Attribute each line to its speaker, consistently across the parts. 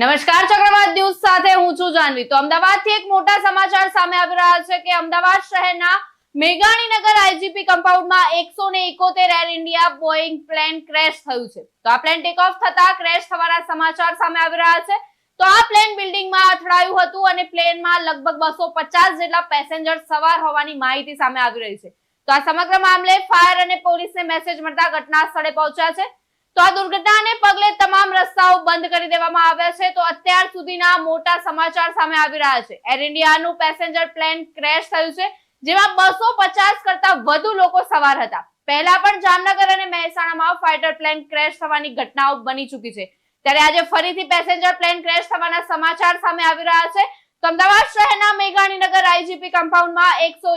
Speaker 1: નમસ્કાર, ચક્રવાત ન્યૂઝ સાથે હું છું જાનવી. તો અમદાવાદથી એક મોટા સમાચાર સામે આવી રહ્યા છે કે અમદાવાદ શહેરના મેઘાણીનગર આઈજીપી કમ્પાઉન્ડમાં એકસો ને એકોતેર Air India Boeing plane crash થયું છે. તો આ પ્લેન ટેક ઓફ થતા ક્રેશ થવાના સમાચાર સામે આવી રહ્યા છે. તો આ પ્લેન બિલ્ડિંગમાં અથડાયું હતું અને પ્લેનમાં લગભગ બસો પચાસ જેટલા પેસેન્જર સવાર હોવાની માહિતી સામે આવી રહી છે. તો આ સમગ્ર મામલે ફાયર અને પોલીસને મેસેજ મળતા ઘટના સ્થળે પહોંચ્યા છે. તો આ દુર્ઘટનાને પગલે તમામ રસ્તાઓ બંધ કરી દેવામાં આવ્યા છે. તો અત્યાર સુધીના મોટા સમાચાર સામે આવી રહ્યા છે. એર ઇન્ડિયાનું પેસેન્જર પ્લેન ક્રેશ થયું છે, જેમાં બસો પચાસ કરતા વધુ લોકો સવાર હતા. પહેલા પણ જામનગર અને મહેસાણામાં ફાઇટર પ્લેન ક્રેશ થવાની ઘટનાઓ બની ચૂકી છે. ત્યારે આજે ફરીથી પેસેન્જર પ્લેન ક્રેશ થવાના સમાચાર સામે આવી રહ્યા છે. તો અમદાવાદ શહેરના મેઘાણીનગર આઈજીપી કમ્પાઉન્ડમાં એકસો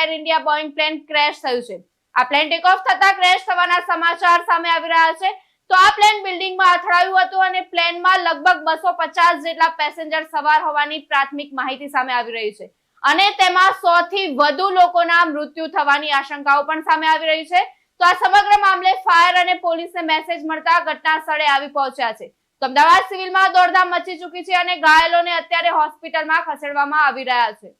Speaker 1: Air India Boeing plane crash થયું છે. આ પ્લેન ટેક ઓફ થતા ક્રેશ થવાના સમાચાર સામે આવી રહ્યા છે. તો આ પ્લેન બિલ્ડિંગમાં અથડાયું હતું અને પ્લેનમાં લગભગ બસો પચાસ જેટલા પેસેન્જર સવાર હોવાની પ્રાથમિક માહિતી સામે આવી રહી છે. અને તેમાં સો થી વધુ લોકોના મૃત્યુ થવાની આશંકાઓ પણ સામે આવી રહી છે. તો આ સમગ્ર મામલે ફાયર અને પોલીસને મેસેજ મળતા ઘટના સ્થળે આવી પહોંચ્યા છે. તો અમદાવાદ સિવિલમાં દોડધામ મચી ચૂકી છે અને ઘાયલોને અત્યારે હોસ્પિટલમાં ખસેડવામાં આવી રહ્યા છે.